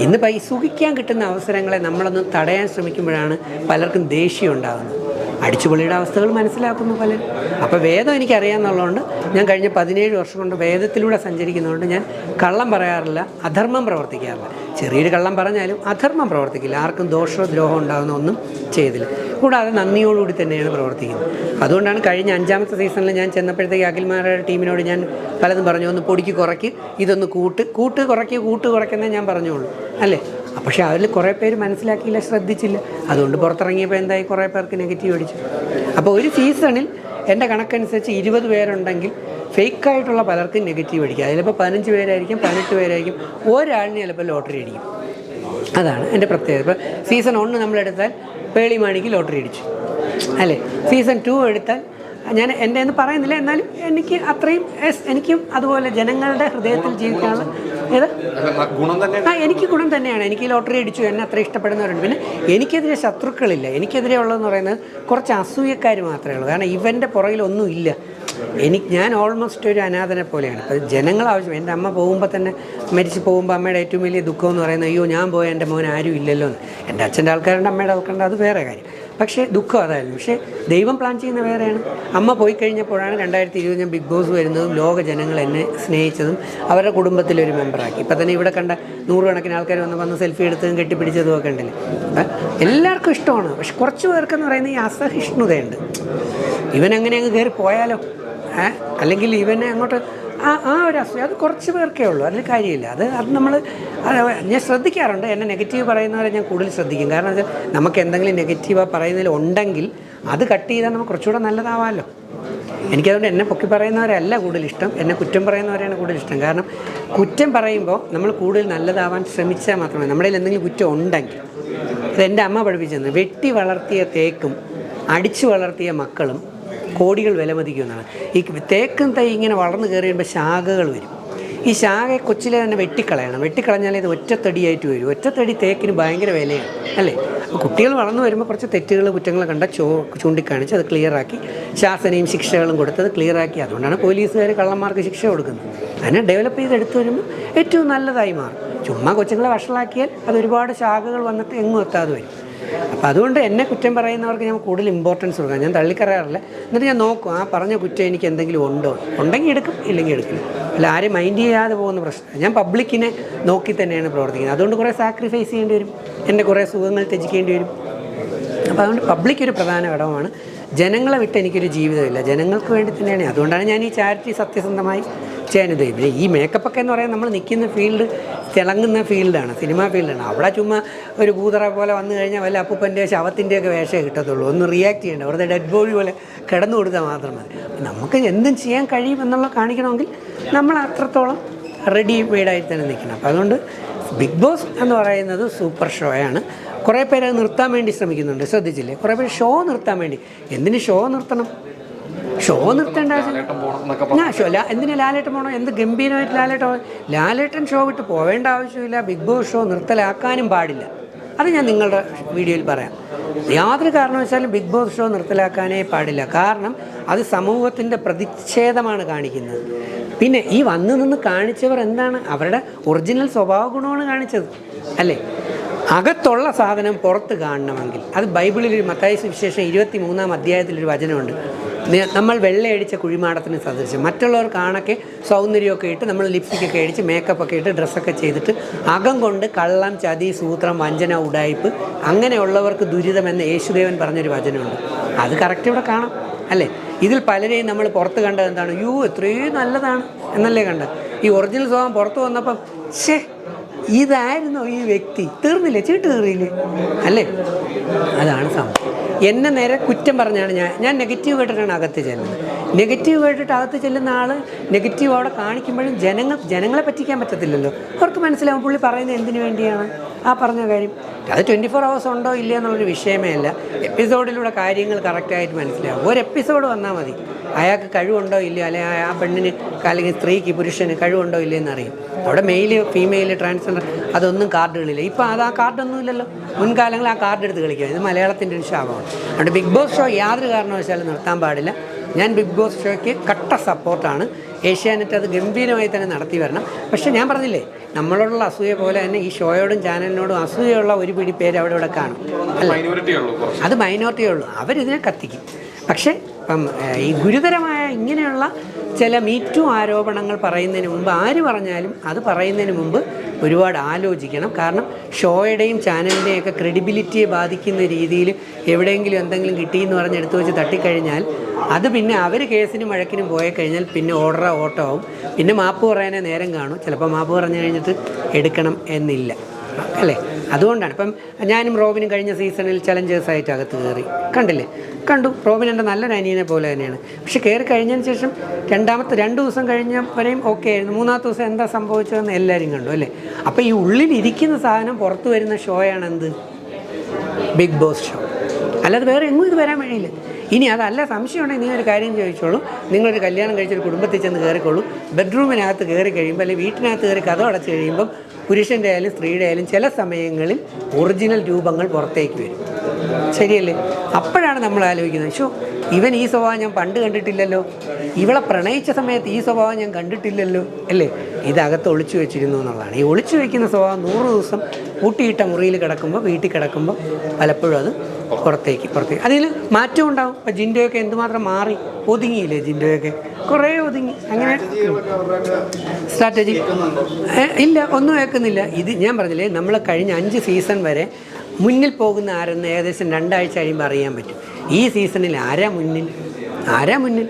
ഇന്ന് പൈസ സുഖിക്കാൻ കിട്ടുന്ന അവസരങ്ങളെ നമ്മളൊന്ന് തടയാൻ ശ്രമിക്കുമ്പോഴാണ് പലർക്കും ദേഷ്യം ഉണ്ടാകുന്നത്. അടിച്ചുപൊളിയുടെ അവസ്ഥകൾ മനസ്സിലാക്കുന്നു പലരും. അപ്പോൾ വേദം എനിക്കറിയാമെന്നുള്ളതുകൊണ്ട് ഞാൻ കഴിഞ്ഞ പതിനേഴ് വർഷം കൊണ്ട് വേദത്തിലൂടെ സഞ്ചരിക്കുന്നതുകൊണ്ട് ഞാൻ കള്ളം പറയാറില്ല അധർമ്മം പ്രവർത്തിക്കാറില്ല. ചെറിയൊരു കള്ളം പറഞ്ഞാലും അധർമ്മം പ്രവർത്തിക്കില്ല. ആർക്കും ദോഷമോ ദ്രോഹം ഉണ്ടാകുന്ന ഒന്നും ചെയ്തില്ല. കൂടാതെ നന്ദിയോടുകൂടി തന്നെയാണ് പ്രവർത്തിക്കുന്നത്. അതുകൊണ്ടാണ് കഴിഞ്ഞ അഞ്ചാമത്തെ സീസണിൽ ഞാൻ ചെന്നപ്പോഴത്തേക്ക് അഖിൽമാരുടെ ടീമിനോട് ഞാൻ പലതും പറഞ്ഞു ഒന്ന് പൊടിക്ക് കുറയ്ക്ക് ഇതൊന്ന് കൂട്ട്. കൂട്ട് കുറയ്ക്ക് കൂട്ട് കുറയ്ക്കുന്നേ ഞാൻ പറഞ്ഞോളൂ അല്ലേ? പക്ഷേ അതിൽ കുറേ പേര് മനസ്സിലാക്കിയില്ല ശ്രദ്ധിച്ചില്ല. അതുകൊണ്ട് പുറത്തിറങ്ങിയപ്പോൾ എന്തായി? കുറേ പേർക്ക് നെഗറ്റീവ് അടിച്ചു. അപ്പോൾ ഒരു സീസണിൽ എന്റെ കണക്കനുസരിച്ച് ഇരുപത് പേരുണ്ടെങ്കിൽ ഫേക്കായിട്ടുള്ള പലർക്കും നെഗറ്റീവ് അടിക്കുക അതിലിപ്പോൾ പതിനഞ്ച് പേരായിരിക്കും പതിനെട്ട് പേരായിരിക്കും. ഒരാളിന് ചിലപ്പോൾ ലോട്ടറി അടിക്കും. അതാണ് എന്റെ പ്രത്യേകത. ഇപ്പോൾ സീസൺ ഒന്ന് നമ്മളെടുത്താൽ പേളിമാണിക്ക് ലോട്ടറി അടിച്ചു. അല്ലേ? സീസൺ ടു എടുത്താൽ ഞാൻ എന്റെ എന്ന് പറയുന്നില്ല എന്നാലും എനിക്ക് അത്രയും എസ് എനിക്കും അതുപോലെ ജനങ്ങളുടെ ഹൃദയത്തിൽ ജീവിക്കാനുള്ള ഏത്? ആ എനിക്ക് ഗുണം തന്നെയാണ്. എനിക്ക് ലോട്ടറി അടിച്ചു എന്നെ അത്ര ഇഷ്ടപ്പെടുന്നവരുണ്ട്. പിന്നെ എനിക്കെതിരെ ശത്രുക്കളില്ല. എനിക്കെതിരെ ഉള്ളതെന്ന് പറയുന്നത് കുറച്ച് അസൂയക്കാർ മാത്രമേ ഉള്ളൂ. കാരണം ഇവന്റെ പുറകിലൊന്നും ഇല്ല. എനിക്ക് ഞാൻ ഓൾമോസ്റ്റ് ഒരു അനാഥനെ പോലെയാണ്. അത് ജനങ്ങൾ ആവശ്യം. എന്റെ അമ്മ പോകുമ്പോൾ തന്നെ മരിച്ചു പോകുമ്പോൾ അമ്മയുടെ ഏറ്റവും വലിയ ദുഃഖം എന്ന് പറയുന്നത് അയ്യോ ഞാൻ പോയ എന്റെ മോൻ ആരും ഇല്ലല്ലോ എന്ന്. എന്റെ അച്ഛന്റെ ആൾക്കാരുണ്ട് അമ്മയുടെ ആൾക്കാരുണ്ട്. അത് വേറെ കാര്യം. പക്ഷേ ദുഃഖം അതായിരുന്നു. പക്ഷേ ദൈവം പ്ലാൻ ചെയ്യുന്ന വേറെയാണ്. അമ്മ പോയി കഴിഞ്ഞപ്പോഴാണ് രണ്ടായിരത്തി ഇരുപത് ഞാൻ ബിഗ് ബോസ് വരുന്നതും ലോക ജനങ്ങൾ എന്നെ സ്നേഹിച്ചതും അവരുടെ കുടുംബത്തിലൊരു മെമ്പറാക്കി ഇപ്പം തന്നെ ഇവിടെ കണ്ട നൂറുകണക്കിന് ആൾക്കാർ വന്ന് വന്ന് സെൽഫി എടുത്തതും കെട്ടിപ്പിടിച്ചതും ഒക്കെ ഉണ്ടല്ലേ? എല്ലാവർക്കും ഇഷ്ടമാണ്. പക്ഷെ കുറച്ച് പേർക്കെന്ന് പറയുന്നത് ഈ അസഹിഷ്ണുതയുണ്ട്. ഇവൻ അങ്ങനെ അങ്ങ് കയറി പോയാലോ? അല്ലെങ്കിൽ ഇവനെ അങ്ങോട്ട് ആ ആ ഒരു അസൂയ അത് കുറച്ച് പേർക്കേ ഉള്ളൂ. അതിൽ കാര്യമില്ല. അത് അത് നമ്മൾ ഞാൻ ശ്രദ്ധിക്കാറുണ്ട്. എന്നെ നെഗറ്റീവ് പറയുന്നവരെ ഞാൻ കൂടുതൽ ശ്രദ്ധിക്കും. കാരണം വെച്ചാൽ നമുക്ക് എന്തെങ്കിലും നെഗറ്റീവ് പറയുന്നതിൽ ഉണ്ടെങ്കിൽ അത് കട്ട് ചെയ്താൽ നമുക്ക് കുറച്ചുകൂടെ നല്ലതാവാമല്ലോ എനിക്കതുകൊണ്ട് എന്നെ പൊക്കി പറയുന്നവരല്ല കൂടുതൽ ഇഷ്ടം. എന്നെ കുറ്റം പറയുന്നവരെയാണ് കൂടുതൽ ഇഷ്ടം. കാരണം കുറ്റം പറയുമ്പോൾ നമ്മൾ കൂടുതൽ നല്ലതാവാൻ ശ്രമിച്ചാൽ മാത്രമേ നമ്മുടെ എന്തെങ്കിലും കുറ്റം ഉണ്ടെങ്കിൽ അത് എന്റെ അമ്മ പഠിപ്പിച്ചെന്ന് വെട്ടി വളർത്തിയ തേക്കും അടിച്ചു വളർത്തിയ മക്കളും കോടികൾ വിലമതിക്കുന്നതാണ് ഈ തേക്കും തൈ ഇങ്ങനെ വളർന്നു കയറി വരുമ്പോൾ ശാഖകൾ വരും. ഈ ശാഖ കൊച്ചിലെ തന്നെ വെട്ടിക്കളയണം. വെട്ടിക്കളഞ്ഞാൽ ഇത് ഒറ്റത്തടിയായിട്ട് വരും. ഒറ്റത്തടി തേക്കിന് ഭയങ്കര വിലയാണ് അല്ലേ? കുട്ടികൾ വളർന്നു വരുമ്പോൾ കുറച്ച് തെറ്റുകൾ കുറ്റങ്ങൾ കണ്ട ചോ ചൂണ്ടിക്കാണിച്ച് അത് ക്ലിയറാക്കി ശാസനയും ശിക്ഷകളും കൊടുത്തത് ക്ലിയറാക്കി അതുകൊണ്ടാണ് പോലീസുകാർ കള്ളന്മാർക്ക് ശിക്ഷ കൊടുക്കുന്നത്. അതിനെ ഡെവലപ്പ് ചെയ്ത് എടുത്തു വരുമ്പോൾ ഏറ്റവും നല്ലതായി മാറും. ചുമ്മാ കൊച്ചുങ്ങളെ വഷളാക്കിയാൽ അത് ഒരുപാട് ശാഖകൾ വന്നിട്ട് എങ്ങും എത്താതെ വരും. അപ്പോൾ അതുകൊണ്ട് എന്നെ കുറ്റം പറയുന്നവർക്ക് ഞാൻ കൂടുതൽ ഇമ്പോർട്ടൻസ് കൊടുക്കാം ഞാൻ തള്ളിക്കറിയാറില്ല എന്നിട്ട് ഞാൻ നോക്കും ആ പറഞ്ഞ കുറ്റം എനിക്ക് എന്തെങ്കിലും ഉണ്ടോ? ഉണ്ടെങ്കിൽ എടുക്കും ഇല്ലെങ്കിൽ എടുക്കും അല്ല ആരും മൈൻഡ് ചെയ്യാതെ പോകുന്ന പ്രശ്നം ഞാൻ പബ്ലിക്കിനെ നോക്കി തന്നെയാണ് പ്രവർത്തിക്കുന്നത്. അതുകൊണ്ട് കുറേ സാക്രിഫൈസ് ചെയ്യേണ്ടി വരും. എന്റെ കുറേ സുഖങ്ങൾ ത്യജിക്കേണ്ടി വരും. അപ്പോൾ അതുകൊണ്ട് പബ്ലിക് ഒരു പ്രധാന ഘടകമാണ്. ജനങ്ങളെ വിട്ട് എനിക്കൊരു ജീവിതമില്ല. ജനങ്ങൾക്ക് വേണ്ടി തന്നെയാണ്. അതുകൊണ്ടാണ് ഞാൻ ഈ ചാരിറ്റി സത്യസന്ധമായി ചെയ്യാനിത് പിന്നെ ഈ മേക്കപ്പൊക്കെ എന്ന് പറയുന്നത് നമ്മൾ നിൽക്കുന്ന ഫീൽഡ് തിളങ്ങുന്ന ഫീൽഡാണ് സിനിമാ ഫീൽഡാണ് അവിടെ ചുമ്മാ ഒരു കൂതറ പോലെ വന്നു കഴിഞ്ഞാൽ വല്ല അപ്പൂപ്പന്റെ ശവത്തിന്റെയൊക്കെ വേഷമേ കിട്ടത്തുള്ളൂ. ഒന്ന് റിയാക്ട് ചെയ്യേണ്ട. വെറുതെ ഡെഡ് ബോഡി പോലെ കിടന്നു കൊടുത്താൽ മാത്രം മതി. നമുക്ക് എന്തും ചെയ്യാൻ കഴിയും എന്നുള്ള കാണിക്കണമെങ്കിൽ നമ്മൾ അത്രത്തോളം റെഡി മെയ്ഡായി തന്നെ നിൽക്കണം. അപ്പോൾ അതുകൊണ്ട് ബിഗ് ബോസ് എന്ന് പറയുന്നത് സൂപ്പർ ഷോയാണ് കുറേ പേര് നിർത്താൻ വേണ്ടി ശ്രമിക്കുന്നുണ്ട്. ശ്രദ്ധിച്ചില്ലേ? കുറേ പേര് ഷോ നിർത്താൻ വേണ്ടി. എന്തിന് ഷോ നിർത്തണം? ഷോ നിർത്തേണ്ട ആവശ്യം ആ ഷോ ലാ എന്തിനാ ലാലേട്ടൻ പോകണം എന്ത് ഗംഭീരമായിട്ട് ലാലേട്ടൻ ലാലേട്ടൻ ഷോ വിട്ട് പോവേണ്ട ആവശ്യമില്ല. ബിഗ് ബോസ് ഷോ നിർത്തലാക്കാനും പാടില്ല. അത് ഞാൻ നിങ്ങളുടെ വീഡിയോയിൽ പറയാം. യാതൊരു കാരണവശാലും ബിഗ് ബോസ് ഷോ നിർത്തലാക്കാനേ പാടില്ല. കാരണം അത് സമൂഹത്തിന്റെ പ്രതിച്ഛേദമാണ് കാണിക്കുന്നത്. പിന്നെ ഈ വന്നു നിന്ന് കാണിച്ചവർ എന്താണ്? അവരുടെ ഒറിജിനൽ സ്വഭാവ ഗുണമാണ് കാണിച്ചത്. അല്ലേ? അകത്തുള്ള സാധനം പുറത്ത് കാണണമെങ്കിൽ. അത് ബൈബിളിൽ ഒരു മത്തായ സുവിശേഷം ഇരുപത്തി മൂന്നാം അധ്യായത്തിലൊരു വചനമുണ്ട്. നമ്മൾ വെള്ളയടിച്ച കുഴിമാടത്തിന് സദൃശം മറ്റുള്ളവർ കാണൊക്കെ സൗന്ദര്യമൊക്കെ ഇട്ട് നമ്മൾ ലിപ്സ്റ്റിക് ഒക്കെ അടിച്ച് മേക്കപ്പ് ഒക്കെ ഇട്ട് ഡ്രസ്സൊക്കെ ചെയ്തിട്ട് അകം കൊണ്ട് കള്ളം ചതി സൂത്രം വഞ്ചന ഉടായ്പ് അങ്ങനെയുള്ളവർക്ക് ദുരിതമെന്ന് യേശുദേവൻ പറഞ്ഞൊരു വചനമുണ്ട്. അത് കറക്റ്റ് ഇവിടെ കാണാം. അല്ലേ? ഇതിൽ പലരെയും നമ്മൾ പുറത്ത് കണ്ടത് എന്താണ്? യൂ എത്രയും നല്ലതാണ് എന്നല്ലേ കണ്ടത്? ഈ ഒറിജിനൽ സ്വഭാവം പുറത്ത് വന്നപ്പം ഷേ ഇതായിരുന്നോ ഈ വ്യക്തി. തീർന്നില്ലേ? ചീട്ട് തീർന്നില്ലേ? അല്ലേ? അതാണ് സംഭവം. എന്നെ നേരെ കുറ്റം പറഞ്ഞാണ് ഞാൻ. ഞാൻ നെഗറ്റീവ് കേട്ടിട്ടാണ് അകത്ത് ചെല്ലുന്നത്. നെഗറ്റീവ് കേട്ടിട്ട് അകത്ത് ചെല്ലുന്ന ആൾ നെഗറ്റീവ് അവിടെ കാണിക്കുമ്പോഴും ജനങ്ങൾ ജനങ്ങളെ പറ്റിക്കാൻ പറ്റത്തില്ലല്ലോ. അവർക്ക് മനസ്സിലാവും പുള്ളി പറയുന്നത് എന്തിനു വേണ്ടിയാണ്? ആ പറഞ്ഞ കാര്യം. അത് ട്വന്റി ഫോർ അവേഴ്സ് ഉണ്ടോ ഇല്ല എന്നുള്ളൊരു വിഷയമേ അല്ല. എപ്പിസോഡിലൂടെ കാര്യങ്ങൾ കറക്റ്റായിട്ട് മനസ്സിലാവും. ഒരു എപ്പിസോഡ് വന്നാൽ മതി. അയാൾക്ക് കഴിവുണ്ടോ ഇല്ലയോ? അല്ലെങ്കിൽ ആ പെണ്ണിന് അല്ലെങ്കിൽ സ്ത്രീക്ക് പുരുഷന് കഴിവുണ്ടോ ഇല്ലയോ എന്നറിയും. അവിടെ മെയിൽ ഫീമെയിൽ ട്രാൻസ്ജെൻഡർ അതൊന്നും കാർഡുകളില്ല. ഇപ്പോൾ അത് ആ കാർഡൊന്നും ഇല്ലല്ലോ മുൻകാലങ്ങളിൽ ആ കാർഡ് എടുത്ത് കളിക്കുക ഇത് മലയാളത്തിന്റെ ഒരു ശാപമാണ്. അതുകൊണ്ട് ബിഗ് ബോസ് ഷോ യാതൊരു കാരണവശാലും നിർത്താൻ പാടില്ല. ഞാൻ ബിഗ് ബോസ് ഷോയ്ക്ക് കട്ട സപ്പോർട്ടാണ്. ഏഷ്യാനെറ്റ് അത് ഗംഭീരമായി തന്നെ നടത്തി വരണം. പക്ഷേ ഞാൻ പറഞ്ഞില്ലേ നമ്മളോടുള്ള അസൂയ പോലെ തന്നെ ഈ ഷോയോടും ചാനലിനോടും അസൂയുള്ള ഒരു പിടി പേര് അവിടെ ഇവിടെ കാണും. അത് മൈനോറിറ്റിയേ ഉള്ളൂ. അവരിതിനെ കത്തിക്കും. പക്ഷേ ഇപ്പം ഈ ഗുരുതരമായ ഇങ്ങനെയുള്ള ചില മീറ്റു ആരോപണങ്ങൾ പറയുന്നതിന് മുമ്പ് ആര് പറഞ്ഞാലും അത് പറയുന്നതിന് മുമ്പ് ഒരുപാട് ആലോചിക്കണം. കാരണം ഷോയുടെയും ചാനലിന്റെയും ഒക്കെ ക്രെഡിബിലിറ്റിയെ ബാധിക്കുന്ന രീതിയിൽ എവിടെയെങ്കിലും എന്തെങ്കിലും കിട്ടിയെന്ന് പറഞ്ഞ് എടുത്തു വെച്ച് തട്ടിക്കഴിഞ്ഞാൽ അത് പിന്നെ അവർ കേസിനും വഴക്കിനും പോയി കഴിഞ്ഞാൽ പിന്നെ ഓർഡർ ഓട്ടോ ആവും. പിന്നെ മാപ്പ് പറയാനേ നേരം കാണും. ചിലപ്പോൾ മാപ്പ് പറഞ്ഞു കഴിഞ്ഞിട്ട് എടുക്കണം എന്നില്ല. അല്ലേ? അതുകൊണ്ടാണ്. ഇപ്പം ഞാനും റോബിനും കഴിഞ്ഞ സീസണിൽ ചലഞ്ചേഴ്സ് ആയിട്ട് അകത്ത് കയറി. കണ്ടില്ലേ? കണ്ടു. റോബിൻ എന്റെ നല്ലൊരു അനിയനെ പോലെ തന്നെയാണ്. പക്ഷെ കയറി കഴിഞ്ഞതിന് ശേഷം രണ്ടാമത്തെ രണ്ട് ദിവസം കഴിഞ്ഞ വരെയും ഓക്കെ ആയിരുന്നു. മൂന്നാമത്തെ ദിവസം എന്താ സംഭവിച്ചതെന്ന് എല്ലാവരും കണ്ടു അല്ലേ? അപ്പോൾ ഈ ഉള്ളിൽ ഇരിക്കുന്ന സാധനം പുറത്തു വരുന്ന ഷോയാണ് എന്ത് ബിഗ് ബോസ് ഷോ അല്ലാതെ വേറെ എങ്ങും ഇത് വരാൻ വഴിയില്ല. ഇനി അതല്ല സംശയം ഉണ്ടെങ്കിൽ നീ ഒരു കാര്യം ചോദിച്ചോളൂ. നിങ്ങളൊരു കല്യാണം കഴിച്ചൊരു കുടുംബത്തിൽ ചെന്ന് കയറിക്കോളൂ. ബെഡ്റൂമിനകത്ത് കയറി കഴിയുമ്പോൾ അല്ലെങ്കിൽ വീട്ടിനകത്ത് കയറി കഥ അടച്ച് കഴിയുമ്പം പുരുഷന്റെ ആയാലും സ്ത്രീയുടെ ആയാലും ചില സമയങ്ങളിൽ ഒറിജിനൽ രൂപങ്ങൾ പുറത്തേക്ക് വരും. ശരിയല്ലേ? അപ്പോഴാണ് നമ്മൾ ആലോചിക്കുന്നത്. ഷോ ഇവൻ ഈ സ്വഭാവം ഞാൻ പണ്ട് കണ്ടിട്ടില്ലല്ലോ. ഇവളെ പ്രണയിച്ച സമയത്ത് ഈ സ്വഭാവം ഞാൻ കണ്ടിട്ടില്ലല്ലോ. അല്ലേ? ഇതകത്ത് ഒളിച്ചു വെച്ചിരുന്നു എന്നുള്ളതാണ്. ഈ ഒളിച്ചു വെക്കുന്ന സ്വഭാവം നൂറ് ദിവസം കൂട്ടിയിട്ട മുറിയിൽ കിടക്കുമ്പോൾ വീട്ടിൽ കിടക്കുമ്പോൾ പലപ്പോഴും അത് പുറത്തേക്ക് പുറത്തേക്ക്. അതിൽ മാറ്റം ഉണ്ടാവും. ഇപ്പം ജിൻഡോയൊക്കെ എന്തുമാത്രം മാറി ഒതുങ്ങിയില്ലേ ജിൻഡോയൊക്കെ? കുറേ ഒതുങ്ങി. അങ്ങനെ സ്ട്രാറ്റജി ഇല്ല ഒന്നും കേൾക്കുന്നില്ല ഇത് ഞാൻ പറഞ്ഞില്ലേ നമ്മൾ കഴിഞ്ഞ അഞ്ച് സീസൺ വരെ മുന്നിൽ പോകുന്ന ആരെന്ന് ഏകദേശം രണ്ടാഴ്ച കഴിയുമ്പോൾ അറിയാൻ പറ്റും. ഈ സീസണിൽ ആരാ മുന്നിൽ? ആരാ മുന്നിൽ?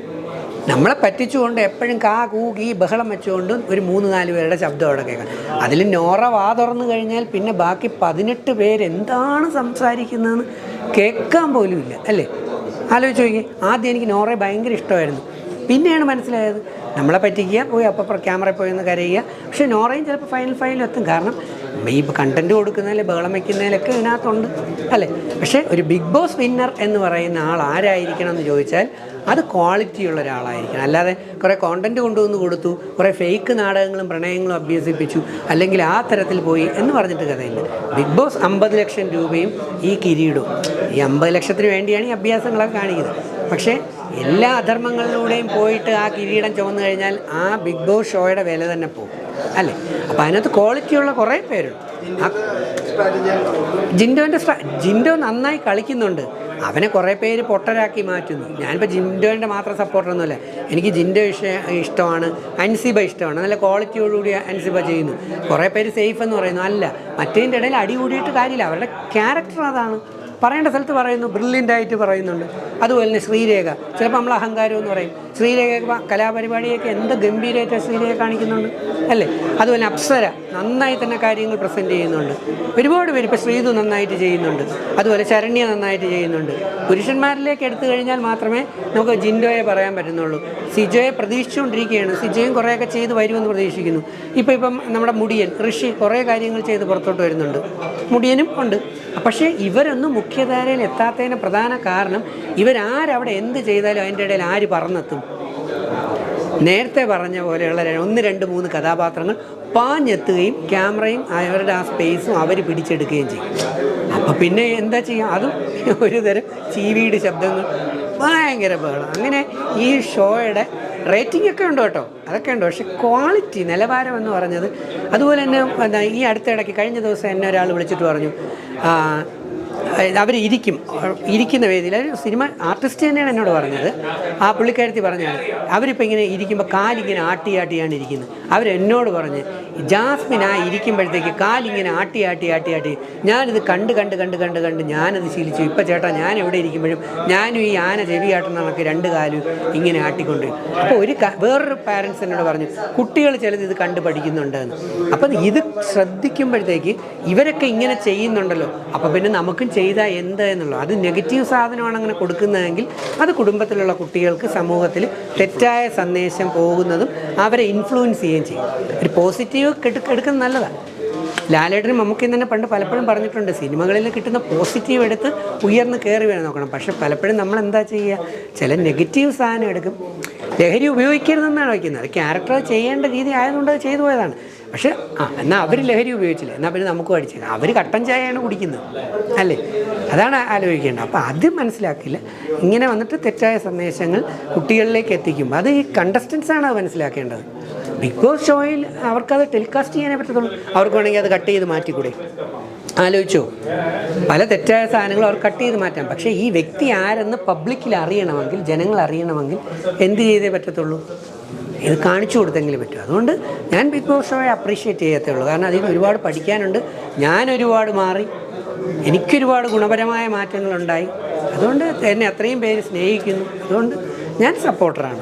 നമ്മളെ പറ്റിച്ചുകൊണ്ട് എപ്പോഴും കാ കൂകി ബഹളം വെച്ചുകൊണ്ട് ഒരു മൂന്ന് നാല് പേരുടെ ശബ്ദം അവിടെ കേൾക്കാം അതിൽ നോറ വാ തുറന്നു കഴിഞ്ഞാൽ പിന്നെ ബാക്കി പതിനെട്ട് പേരെന്താണ് സംസാരിക്കുന്നതെന്ന് കേൾക്കാൻ പോലും ഇല്ല അല്ലേ? ആലോചിച്ച് നോക്കി ആദ്യം എനിക്ക് നോറയെ ഭയങ്കര ഇഷ്ടമായിരുന്നു. പിന്നെയാണ് മനസ്സിലായത്. നമ്മളെ പറ്റിക്കുക പോയി അപ്പം ക്യാമറ പോയി ഒന്ന് കരയുക. പക്ഷെ നോറയും ചിലപ്പോൾ ഫൈനൽ ഫൈനൽ എത്തും. കാരണം ഈ കണ്ടന്റ് കൊടുക്കുന്നതിൽ ബഹളം വയ്ക്കുന്നതിലൊക്കെ ഇതിനകത്തുണ്ട്. അല്ലേ? പക്ഷേ ഒരു ബിഗ് ബോസ് വിന്നർ എന്ന് പറയുന്ന ആൾ ആരായിരിക്കണം എന്ന് ചോദിച്ചാൽ അത് ക്വാളിറ്റി ഉള്ള ഒരാളായിരിക്കണം. അല്ലാതെ കുറേ കോണ്ടന്റ് കൊണ്ടുവന്ന് കൊടുത്തു കുറേ ഫേക്ക് നാടകങ്ങളും പ്രണയങ്ങളും അഭ്യസിപ്പിച്ചു അല്ലെങ്കിൽ ആ തരത്തിൽ പോയി എന്ന് പറഞ്ഞിട്ട് കഥയില്ല. ബിഗ് ബോസ് അമ്പത് ലക്ഷം രൂപയും ഈ കിരീടവും. ഈ അമ്പത് ലക്ഷത്തിന് വേണ്ടിയാണ് ഈ അഭ്യാസങ്ങളൊക്കെ കാണിക്കുന്നത്. പക്ഷേ എല്ലാ അധർമ്മങ്ങളിലൂടെയും പോയിട്ട് ആ കിരീടം ചുമന്നു കഴിഞ്ഞാൽ ആ ബിഗ് ബോസ് ഷോയുടെ വില തന്നെ പോകും. അല്ലേ? അപ്പം അതിനകത്ത് ക്വാളിറ്റിയുള്ള കുറേ പേരുണ്ട്. ജിൻഡോന്റെ ജിൻഡോ നന്നായി കളിക്കുന്നുണ്ട്. അവനെ കുറേ പേര് പൊട്ടരാക്കി മാറ്റുന്നു. ഞാനിപ്പോൾ ജിൻഡോന്റെ മാത്രം സപ്പോർട്ടറൊന്നുമില്ല എനിക്ക് ജിൻഡോ ഇഷ്ട ഇഷ്ടമാണ്. അൻസിബ ഇഷ്ടമാണ്. നല്ല ക്വാളിറ്റിയോടുകൂടി അൻസിബ ചെയ്യുന്നു. കുറേ പേര് സേഫ് എന്ന് പറയുന്നു. അല്ല മറ്റേതിന്റെ ഇടയിൽ അടി കൂടിയിട്ട് കാര്യമില്ല. അവരുടെ ക്യാരക്ടർ അതാണ്. പറയേണ്ട സ്ഥലത്ത് പറയുന്നു ബ്രില്യന്റായിട്ട് പറയുന്നുണ്ട്. അതുപോലെ തന്നെ ശ്രീരേഖ. ചിലപ്പോൾ നമ്മൾ അഹങ്കാരം എന്ന് പറയും. ശ്രീരേഖ കലാപരിപാടിയൊക്കെ എന്ത് ഗംഭീരമായിട്ട് ശ്രീരേഖ കാണിക്കുന്നുണ്ട് അല്ലേ? അതുപോലെ അപ്സര നന്നായി തന്നെ കാര്യങ്ങൾ പ്രസന്റ് ചെയ്യുന്നുണ്ട്. ഒരുപാട് പേര് ഇപ്പോൾ ശ്രീതു നന്നായിട്ട് ചെയ്യുന്നുണ്ട്. അതുപോലെ ശരണ്യ നന്നായിട്ട് ചെയ്യുന്നുണ്ട്. പുരുഷന്മാരിലേക്ക് എടുത്തു കഴിഞ്ഞാൽ മാത്രമേ നമുക്ക് ജിൻഡോയെ പറയാൻ പറ്റുന്നുള്ളൂ. സിജോയെ പ്രതീക്ഷിച്ചുകൊണ്ടിരിക്കുകയാണ്. സിജോയും കുറേയൊക്കെ ചെയ്ത് വരുമെന്ന് പ്രതീക്ഷിക്കുന്നു. ഇപ്പോൾ ഇപ്പം നമ്മുടെ മുടിയൻ ഋഷി കുറേ കാര്യങ്ങൾ ചെയ്ത് പുറത്തോട്ട് വരുന്നുണ്ട്. മുടിയനും ഉണ്ട്. പക്ഷേ ഇവരൊന്നും മുഖ്യധാരയിൽ എത്താത്തതിന് പ്രധാന കാരണം ഇവരാരവിടെ എന്ത് ചെയ്താലും അതിന്റെ ഇടയിൽ ആര് പറന്നെത്തും? നേരത്തെ പറഞ്ഞ പോലെയുള്ള ഒന്ന് രണ്ട് മൂന്ന് കഥാപാത്രങ്ങൾ പാഞ്ഞെത്തുകയും ക്യാമറയും അവരുടെ ആ സ്പേസും അവർ പിടിച്ചെടുക്കുകയും ചെയ്യും. അപ്പോൾ പിന്നെ എന്താ ചെയ്യുക അതും ഒരു തരം ചീവീട് ശബ്ദങ്ങൾ. ഭയങ്കര ബഹളം. അങ്ങനെ ഈ ഷോയുടെ റേറ്റിംഗ് ഒക്കെ ഉണ്ട് കേട്ടോ? അതൊക്കെ ഉണ്ട്. പക്ഷെ ക്വാളിറ്റി നിലവാരം എന്ന് പറഞ്ഞത് അതുപോലെ തന്നെ ഈ അടുത്തിടയ്ക്ക് കഴിഞ്ഞ ദിവസം എന്നെ ഒരാൾ വിളിച്ചിട്ട് പറഞ്ഞു അവർ ഇരിക്കും ഇരിക്കുന്ന വേദിയിൽ. സിനിമ ആർട്ടിസ്റ്റ് തന്നെയാണ് എന്നോട് പറഞ്ഞത്. ആ പുള്ളിക്കാരത്തി പറഞ്ഞാണ് അവരിപ്പോൾ ഇങ്ങനെ ഇരിക്കുമ്പോൾ കാലിങ്ങനെ ആട്ടി ആട്ടിയാണ് ഇരിക്കുന്നത്. അവരെന്നോട് പറഞ്ഞ് ജാസ്മിൻ ആ ഇരിക്കുമ്പോഴത്തേക്ക് കാലിങ്ങനെ ആട്ടി ആട്ടി ആട്ടി ആട്ടി. ഞാനിത് കണ്ട് കണ്ട് കണ്ട് കണ്ട് കണ്ട് ഞാനത് ശീലിച്ചു. ഇപ്പം ചേട്ടാ ഞാൻ എവിടെ ഇരിക്കുമ്പോഴും ഞാനും ഈ ആന ചെവി ആട്ടുന്ന കണക്ക് രണ്ട് കാലും ഇങ്ങനെ ആട്ടിക്കൊണ്ട്. അപ്പോൾ ഒരു വേറൊരു പാരൻസ് എന്നോട് പറഞ്ഞു കുട്ടികൾ ചിലത് ഇത് കണ്ട് പഠിക്കുന്നുണ്ടെന്ന്. അപ്പം ഇത് ശ്രദ്ധിക്കുമ്പോഴത്തേക്ക് ഇവരൊക്കെ ഇങ്ങനെ ചെയ്യുന്നുണ്ടല്ലോ. അപ്പോൾ പിന്നെ നമുക്കും ചെയ്താൽ എന്ത് എന്നുള്ളത് അത് നെഗറ്റീവ് സാധനമാണ് അങ്ങനെ കൊടുക്കുന്നതെങ്കിൽ അത് കുടുംബത്തിലുള്ള കുട്ടികൾക്ക് സമൂഹത്തിൽ തെറ്റായ സന്ദേശം പോകുന്നതും അവരെ ഇൻഫ്ലുവൻസ് ചെയ്യുകയും ചെയ്യും. ഒരു പോസിറ്റീവ് എടുക്കുന്നത് നല്ലതാണ്. ലാലേട്ടനും മമ്മൂക്കയും തന്നെ പണ്ട് പലപ്പോഴും പറഞ്ഞിട്ടുണ്ട് സിനിമകളിൽ കിട്ടുന്ന പോസിറ്റീവ് എടുത്ത് ഉയർന്ന് കയറി വരാൻ നോക്കണം. പക്ഷെ പലപ്പോഴും നമ്മൾ എന്താ ചെയ്യുക? ചില നെഗറ്റീവ് സാധനം എടുക്കും. ലഹരി ഉപയോഗിക്കരുതെന്നാണ് വയ്ക്കുന്നത്. ക്യാരക്ടർ ചെയ്യേണ്ട രീതി ആയതുകൊണ്ട് അത് ചെയ്തു പോയതാണ്. പക്ഷെ ആ എന്നാൽ അവർ ലഹരി ഉപയോഗിച്ചില്ല? എന്നാൽ പിന്നെ നമുക്ക് പഠിച്ചില്ല അവർ കട്ടൻ ചായയാണ് കുടിക്കുന്നത്. അല്ലേ? അതാണ് ആലോചിക്കേണ്ടത്. അപ്പോൾ അത് മനസ്സിലാക്കില്ല. ഇങ്ങനെ വന്നിട്ട് തെറ്റായ സന്ദേശങ്ങൾ കുട്ടികളിലേക്ക് എത്തിക്കുമ്പോൾ അത് ഈ കണ്ടസ്റ്റൻസാണ് അത് മനസ്സിലാക്കേണ്ടത്. ബിഗ് ബോസ് ഷോയിൽ അവർക്കത് ടെലികാസ്റ്റ് ചെയ്യാനേ പറ്റത്തുള്ളൂ. അവർക്ക് വേണമെങ്കിൽ അത് കട്ട് ചെയ്ത് മാറ്റിക്കൂടെ? ആലോചിച്ചു? പല തെറ്റായ സാധനങ്ങൾ അവർ കട്ട് ചെയ്ത് മാറ്റാം. പക്ഷേ ഈ വ്യക്തി ആരെന്ന് പബ്ലിക്കിൽ അറിയണമെങ്കിൽ ജനങ്ങൾ അറിയണമെങ്കിൽ എന്ത് ചെയ്തേ പറ്റത്തുള്ളൂ? ഇത് കാണിച്ചു കൊടുത്തെങ്കിലും പറ്റും. അതുകൊണ്ട് ഞാൻ ബിഗ് ബോസ് ഷോയെ അപ്രീഷിയേറ്റ് ചെയ്യത്തേ ഉള്ളൂ. കാരണം അതിൽ ഒരുപാട് പഠിക്കാനുണ്ട്. ഞാൻ ഒരുപാട് മാറി. എനിക്കൊരുപാട് ഗുണപരമായ മാറ്റങ്ങളുണ്ടായി. അതുകൊണ്ട് എന്നെ അത്രയും പേര് സ്നേഹിക്കുന്നു. അതുകൊണ്ട് ഞാൻ സപ്പോർട്ടറാണ്.